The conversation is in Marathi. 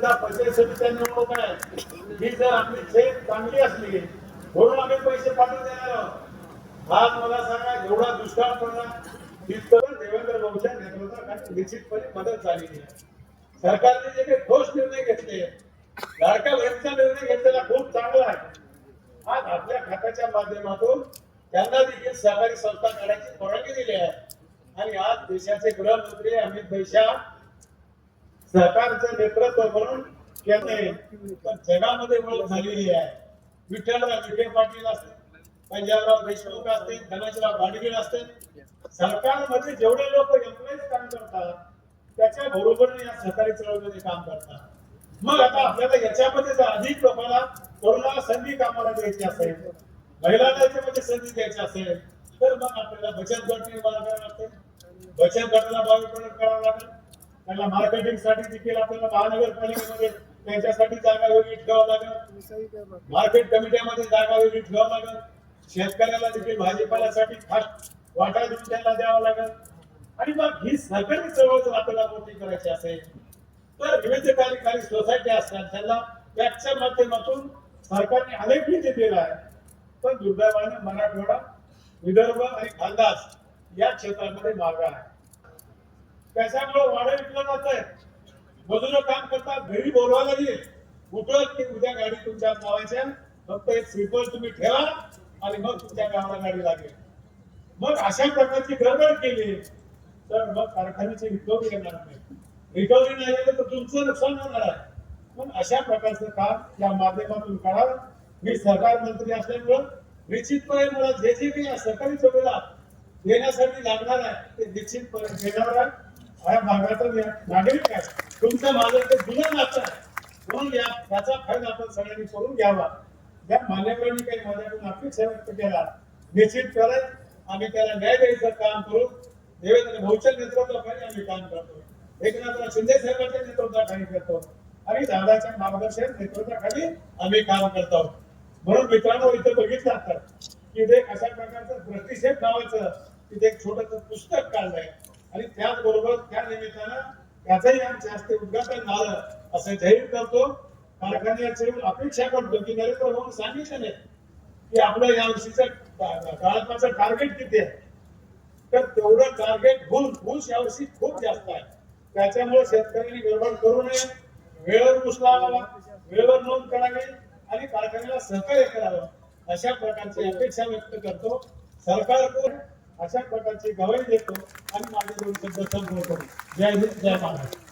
सुद्धा पंचायत समित्या निवडणूक आहे. ही जर आपली झेप चांगली असली म्हणून आम्ही पैसे पाठवून देणार आहोत. आज मला सांगा एवढा दुष्काळ पडला तिथं देवेंद्र भाऊच्या नेतृत्वाखाली निश्चितपणे मदत झालेली आहे सरकारने जे काही ठोस निर्णय घेतले लाडका बहिणीचा निर्णय घेतलेला खूप चांगला आहे. आज आपल्या खात्याच्या माध्यमातून त्यांना देखील सहकारी संस्था काढायची परवानगी दिली आहे. आणि आज देशाचे गृहमंत्री अमित भाई शाह सरकारचं नेतृत्व म्हणून केलंय जगामध्ये ओळख झालेली आहे. विठ्ठलराव विखे पाटील असतील पंजाबराव देशमुख असतील धनंजयराव गाडगीळ असतील सरकारमध्ये जेवढे लोक एम्प्लॉईज काम करतात त्याच्या बरोबरीने या सहकारी चळवळीमध्ये काम करतात. मग आता आपल्याला याच्यामध्ये जर अधिक लोकांना कोरोना संधी कामाला द्यायची असेल महिलांना याच्यामध्ये संधी द्यायची असेल तर मग आपल्याला बचत गट निर्माण करावं लागते बचत गटाला बावीकरण करावं लागेल. त्यांना मार्केटिंगसाठी देखील आपल्याला महानगरपालिकेमध्ये त्यांच्यासाठी जागा वेगळी ठेवावं लागेल. मार्केट कमिट्यामध्ये जागा वेगळी ठेवावं लागेल. शेतकऱ्याला देखील भाजीपाल्यासाठी फास्ट वाटा देऊन त्यांना द्यावा लागेल. आणि मग ही सरकारी चळवळ जर आपल्याला मोठी करायची असेल तर विविध कार्यकारी सोसायटी असतात त्यांना त्याच्या माध्यमातून सरकारने अनेक निधी दिला आहे. पण दुर्दैवाने मराठवाडा विदर्भ आणि खानदास या क्षेत्रामध्ये मागा आहे. त्याच्यामुळे वाडं विकलं जात आहे मजूर काम करतात घरी बोलवायला येईल उठत की उद्या गाडी तुमच्या नावाच्या फक्त एक स्लीपर तुम्ही ठेवा आणि मग तुमच्या गावाला गाडी लागेल. मग अशा प्रकारची गडबड केली तर मग कारखान्याची रिकव्हरी येणार नाही. रिकव्हरी नाही झाली तर तुमचं नुकसान होणार आहे. पण अशा प्रकारचं काम या माध्यमातून करावं मी सरकार मंत्री असल्यामुळं निश्चितपणे मला जे जे काही या सरकारी सेवेला देण्यासाठी लागणार आहे ते निश्चितपणे देणार आहे. या भागाचा या- नागरिक आहे तुमचं माझं ते जुनं नातं आहे. म्हणून या त्याचा फायदा आपण सगळ्यांनी करून घ्यावा. या मान्यवरांनी काही माझ्याकडून अपेक्षा व्यक्त केला. निश्चित करत आम्ही त्याला न्याय द्यायचं काम करू. देवेंद्र भाऊच्या नेतृत्वाखाली आम्ही काम करतो. एकनाथराव शिंदे साहेबांच्या नेतृत्वाखाली करतो. आणि दादाच्या मार्गदर्शन नेतृत्वाखाली आम्ही काम करतो. म्हणून मित्रांनो इथं बघितलं तर की ते अशा प्रकारचं प्रतिषेध नावाचं तिथे एक छोटस पुस्तक काढलंय. आणि त्याचबरोबर त्या निमित्तानं त्याचंही आमच्या हस्ते उद्घाटन झालं असं जाहीर करतो. कारखान्याचे अपेक्षा करतो की नरेंद्र भाऊ सांगितले नाही की आपलं या वर्षीचं काळाचं टार्गेट किती आहे तर तेवढं टार्गेट घुस घुस यावर्षी खूप जास्त आहे. त्याच्यामुळे शेतकऱ्यांनी गडबड करू नये वेळेवर ऊस लावावा वेळेवर नोंद करावी आणि कारखान्याला सहकार्य करावं अशा प्रकारची अपेक्षा व्यक्त करतो. सरकारकडून अशा प्रकारची गवाही देतो आणि माझे दोन शब्द संपवतो. जय हिंद जय महाराष्ट्र.